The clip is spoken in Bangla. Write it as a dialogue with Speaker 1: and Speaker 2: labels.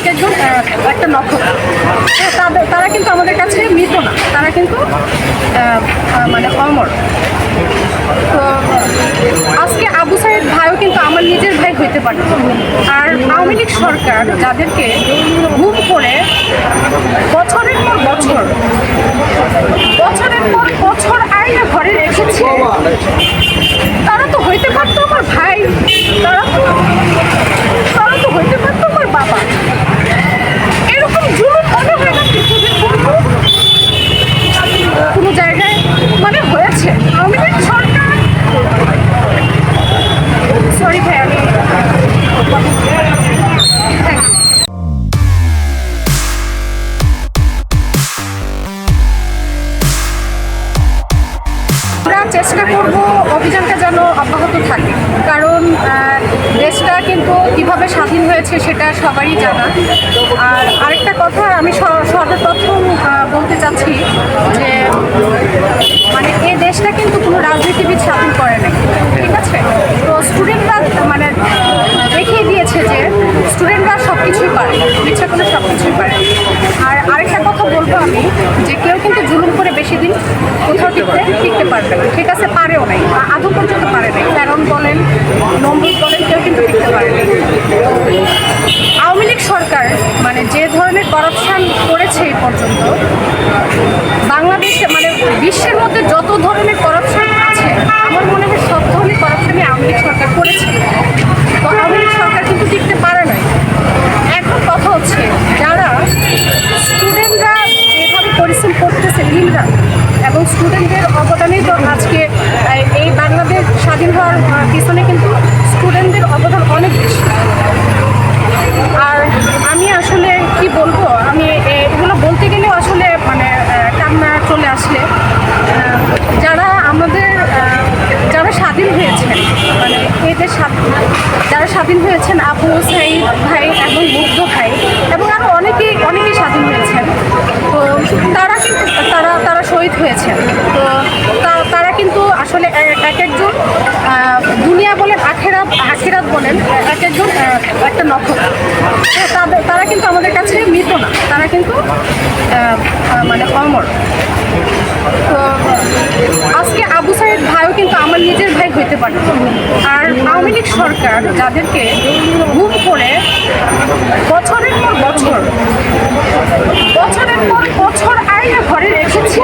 Speaker 1: এক একজন একটা নক্ষত্র। তাদের তারা কিন্তু আমাদের কাছে মৃত না, তারা কিন্তু মানে অমর। তো আজকে আবু সাহেব ভাইও কিন্তু আমার নিজের ভাই হইতে পারে। আর আওয়ামী লীগ সরকার যাদেরকে গুম করে বছরের চেষ্টা করব, অভিযানটা যেন অব্যাহত থাকে। কারণ দেশটা কিন্তু কীভাবে স্বাধীন হয়েছে সেটা সবারই জানা। আর আরেকটা কথা, আমি সর্বপ্রথম বলতে চাচ্ছি যে মানে এই দেশটা কিন্তু কোনো রাজনীতিবিদ স্বাধীন করে নাই, ঠিক আছে? তো স্টুডেন্টরা মানে দেখিয়ে দিয়েছে যে স্টুডেন্টরা সব কিছুই পারে ইচ্ছা করলে সব কিছুই পারে আর আরেকটা কথা বলব আমি, যে কেউ কিন্তু জুলুম করে বেশি দিন কোথাও টিকতে টিকতে পারবে না। ঠিক আছে, পারেও নাই। আদৌ পর্যন্ত পারে নাই। কারণ বলেন নমরুদ বলেন, কেউ কিন্তু টিকতে পারে নাই। আওয়ামী লীগ সরকার মানে যে ধরনের করাপশন করেছে এই পর্যন্ত, বাংলাদেশে মানে বিশ্বের মধ্যে যত ধরনের করাপশন আছে, আমার মনে হয় সব ধরনের করাপশনই আওয়ামী লীগ সরকার করেছে তো আওয়ামী লীগ সরকার কিন্তু টিকতে পারে নাই এখন কথা হচ্ছে যারা স্টুডেন্টরা যেভাবে পরিশ্রম করতেছে দিনরা এবং স্টুডেন্টদের অবদানই তো আজকে আহ, এই বাংলাদেশ স্বাধীন হওয়ার আহ, পিছনে কিন্তু স্টুডেন্টদের অবদান অনেক বেশি আর আমি আসলে কি বলব আমি এ- এগুলো বলতে গেলেও আসলে মানে আহ, কান্না চলে আসলে আহ, যারা আমাদের আহ, যারা স্বাধীন হয়েছেন মানে এদের স্বাধীন যারা স্বাধীন হয়েছেন আবু সাইদ ভাই এবং মুগ্ধ ভাই এবং আরও অনেকেই অনেকেই স্বাধীন হয়েছেন। তো তারা কিন্তু, তারা তারা শহীদ হয়েছেন। তো তারা কিন্তু আসলে এক একজন দুনিয়া বলেন, আখেরাত আখেরাত বলেন, এক একজন একটা নক্ষত্র। তাদের, তারা কিন্তু আমাদের কাছে মৃত না। তারা কিন্তু মানে অমর। তো আজকে আবু সাইদ কিন্তু আমার নিজের ভাই হইতে পারে। আর আওয়ামী লীগ সরকার যাদেরকে গুম করে বছরের পর বছর, বছরের পর বছর আইনা ঘরে রেখেছে